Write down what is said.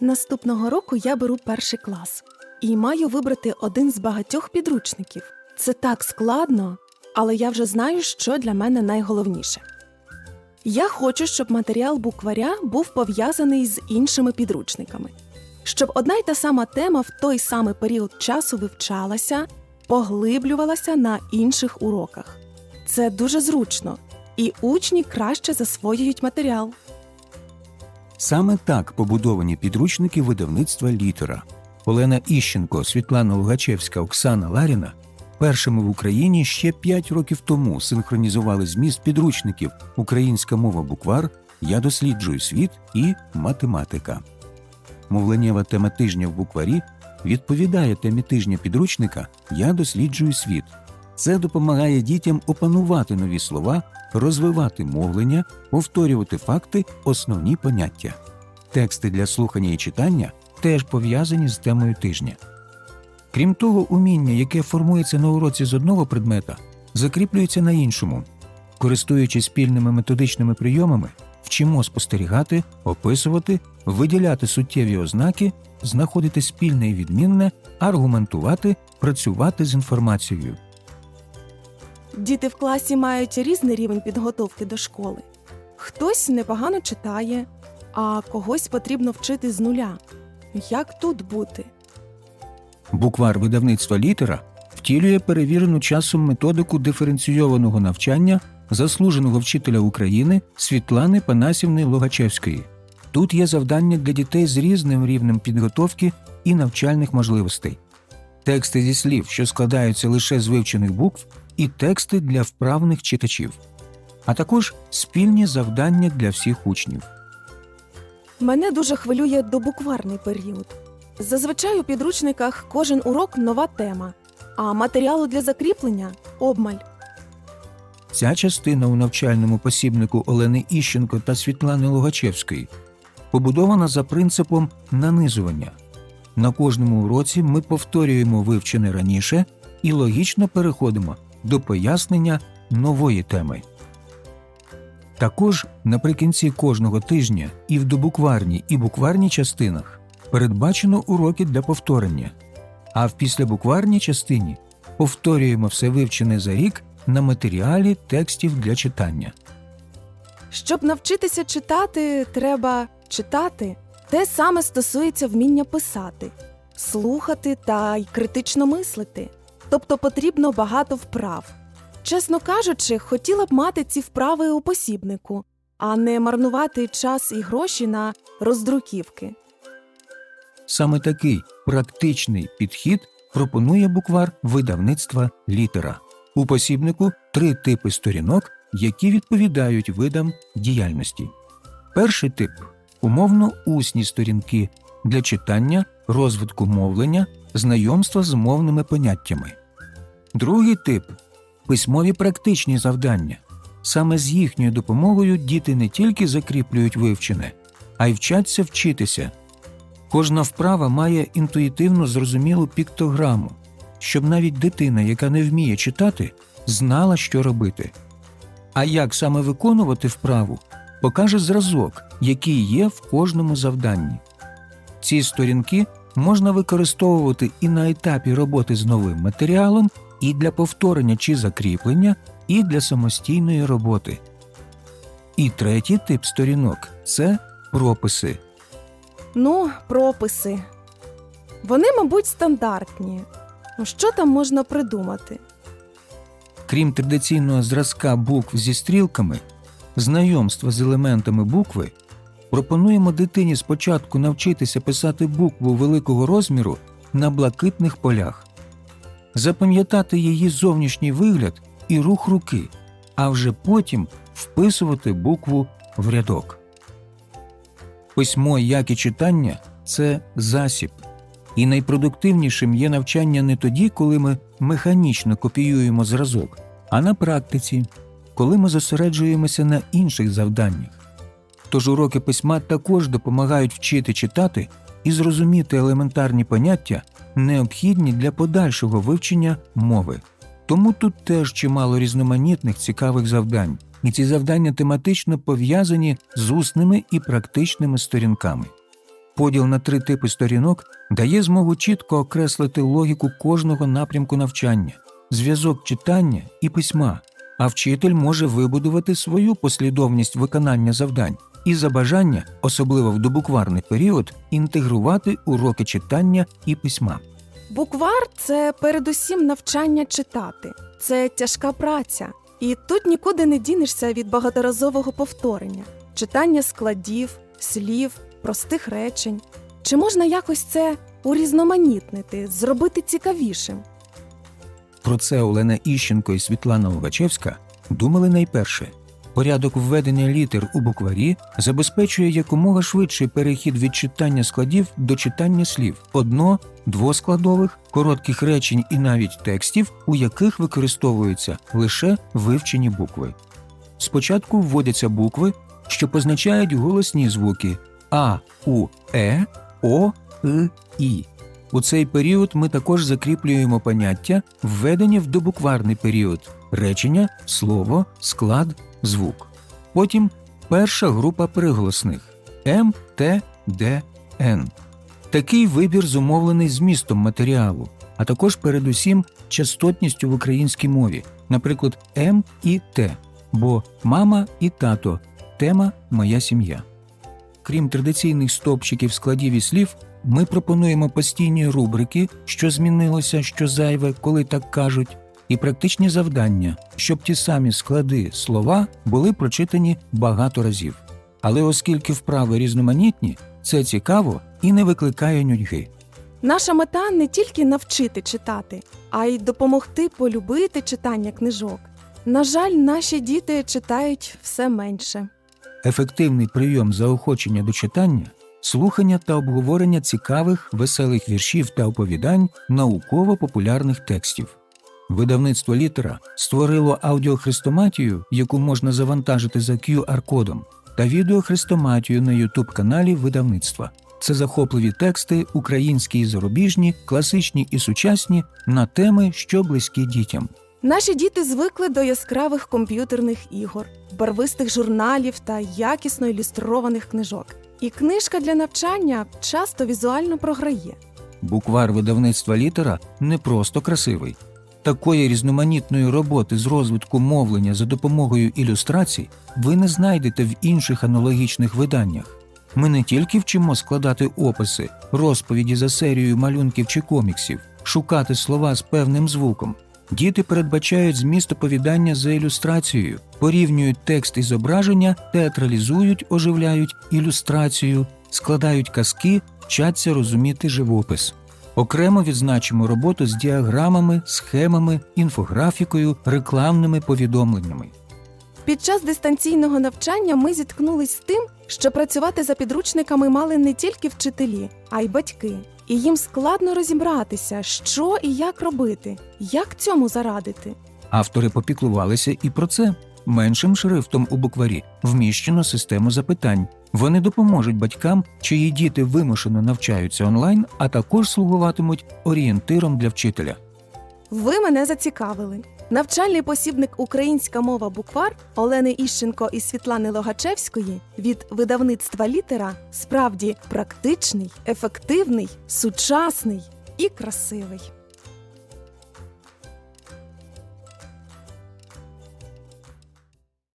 Наступного року я беру перший клас і маю вибрати один з багатьох підручників. Це так складно, але я вже знаю, що для мене найголовніше. Я хочу, щоб матеріал букваря був пов'язаний з іншими підручниками, щоб одна й та сама тема в той самий період часу вивчалася, поглиблювалася на інших уроках. Це дуже зручно, і учні краще засвоюють матеріал. Саме так побудовані підручники видавництва літера. Олена Іщенко, Світлана Лугачевська, Оксана Ларіна першими в Україні ще 5 років тому синхронізували зміст підручників Українська мова буквар, Я досліджую світ і математика. Мовленнєва тема тижня в букварі відповідає темі тижня підручника Я досліджую світ. Це допомагає дітям опанувати нові слова, розвивати мовлення, повторювати факти, основні поняття. Тексти для слухання і читання теж пов'язані з темою тижня. Крім того, уміння, яке формується на уроці з одного предмета, закріплюється на іншому. Користуючись спільними методичними прийомами, вчимо спостерігати, описувати, виділяти суттєві ознаки, знаходити спільне і відмінне, аргументувати, працювати з інформацією. Діти в класі мають різний рівень підготовки до школи. Хтось непогано читає, а когось потрібно вчити з нуля. Як тут бути? Буквар видавництва літера втілює перевірену часом методику диференційованого навчання заслуженого вчителя України Світлани Панасівни Логачевської. Тут є завдання для дітей з різним рівнем підготовки і навчальних можливостей, тексти зі слів, що складаються лише з вивчених букв, і тексти для вправних читачів, а також спільні завдання для всіх учнів. Мене дуже хвилює добукварний період. Зазвичай у підручниках кожен урок нова тема, а матеріалу для закріплення обмаль. Ця частина у навчальному посібнику Олени Іщенко та Світлани Логачевської побудована за принципом нанизування. На кожному уроці ми повторюємо вивчене раніше і логічно переходимо до пояснення нової теми. Також наприкінці кожного тижня і в добукварній і букварній частинах передбачено уроки для повторення, а в післябукварній частині повторюємо все вивчене за рік на матеріалі текстів для читання. Щоб навчитися читати, треба читати. Те саме стосується вміння писати, слухати та й критично мислити. Тобто потрібно багато вправ. Чесно кажучи, хотіла б мати ці вправи у посібнику, а не марнувати час і гроші на роздруківки. Саме такий практичний підхід пропонує буквар видавництва літера. У посібнику три типи сторінок, які відповідають видам діяльності. Перший тип умовно усні сторінки для читання, розвитку мовлення, знайомства з мовними поняттями. Другий тип письмові практичні завдання. Саме з їхньою допомогою діти не тільки закріплюють вивчене, а й вчаться вчитися. Кожна вправа має інтуїтивно зрозумілу піктограму, щоб навіть дитина, яка не вміє читати, знала, що робити. А як саме виконувати вправу, покаже зразок, який є в кожному завданні. Ці сторінки можна використовувати і на етапі роботи з новим матеріалом, і для повторення чи закріплення, і для самостійної роботи. І третій тип сторінок це прописи. Ну, прописи. Вони, мабуть, стандартні. Ну, що там можна придумати? Крім традиційного зразка букв зі стрілками, знайомства з елементами букви, пропонуємо дитині спочатку навчитися писати букву великого розміру на блакитних полях, запам'ятати її зовнішній вигляд і рух руки, а вже потім вписувати букву в рядок. Письмо, як і читання це засіб. І найпродуктивнішим є навчання не тоді, коли ми механічно копіюємо зразок, а на практиці, коли ми зосереджуємося на інших завданнях. Тож уроки письма також допомагають вчити читати і зрозуміти елементарні поняття, необхідні для подальшого вивчення мови. Тому тут теж чимало різноманітних цікавих завдань, і ці завдання тематично пов'язані з усними і практичними сторінками. Поділ на три типи сторінок дає змогу чітко окреслити логіку кожного напрямку навчання, зв'язок читання і письма, а вчитель може вибудувати свою послідовність виконання завдань і за бажання, особливо в добукварний період, інтегрувати уроки читання і письма. Буквар це передусім навчання читати, це тяжка праця, і тут нікуди не дінешся від багаторазового повторення, читання складів, слів, простих речень. Чи можна якось це урізноманітнити, зробити цікавішим? Про це Олена Іщенко і Світлана Логачевська думали найперше. Порядок введення літер у букварі забезпечує якомога швидший перехід від читання складів до читання слів одно, двоскладових, коротких речень і навіть текстів, у яких використовуються лише вивчені букви. Спочатку вводяться букви, що позначають голосні звуки А, У, Е, О, И, І. У цей період ми також закріплюємо поняття введення в добукварний період речення, слово, склад, звук. Потім перша група приголосних М, Т, Д, Н. Такий вибір зумовлений змістом матеріалу, а також передусім частотністю в українській мові, наприклад, М і Т, бо мама і тато тема моя сім'я. Крім традиційних стовпчиків складів і слів, ми пропонуємо постійні рубрики, що змінилося, що зайве, коли так кажуть, і практичні завдання, щоб ті самі склади слова були прочитані багато разів. Але оскільки вправи різноманітні, це цікаво і не викликає нудьги. Наша мета не тільки навчити читати, а й допомогти полюбити читання книжок. На жаль, наші діти читають все менше. Ефективний прийом заохочення до читання слухання та обговорення цікавих, веселих віршів та оповідань науково-популярних текстів. Видавництво літера створило аудіохрестоматію, яку можна завантажити за QR-кодом, та відеохрестоматію на youtube каналі видавництва. Це захопливі тексти, українські і зарубіжні, класичні і сучасні, на теми, що близькі дітям. Наші діти звикли до яскравих комп'ютерних ігор, барвистих журналів та якісно ілюстрованих книжок. І книжка для навчання часто візуально програє. Буквар видавництва літера не просто красивий. Такої різноманітної роботи з розвитку мовлення за допомогою ілюстрацій ви не знайдете в інших аналогічних виданнях. Ми не тільки вчимо складати описи, розповіді за серією малюнків чи коміксів, шукати слова з певним звуком. Діти передбачають зміст оповідання за ілюстрацією, порівнюють текст і зображення, театралізують, оживляють ілюстрацію, складають казки, вчаться розуміти живопис. Окремо відзначимо роботу з діаграмами, схемами, інфографікою, рекламними повідомленнями. Під час дистанційного навчання ми зіткнулись з тим, що працювати за підручниками мали не тільки вчителі, а й батьки. І їм складно розібратися, що і як робити, як цьому зарадити. Автори попіклувалися і про це. Меншим шрифтом у букварі вміщено систему запитань. Вони допоможуть батькам, чиї діти вимушено навчаються онлайн, а також слугуватимуть орієнтиром для вчителя. Ви мене зацікавили. Навчальний посібник Українська мова буквар Олени Іщенко і Світлани Логачевської від видавництва літера справді практичний, ефективний, сучасний і красивий.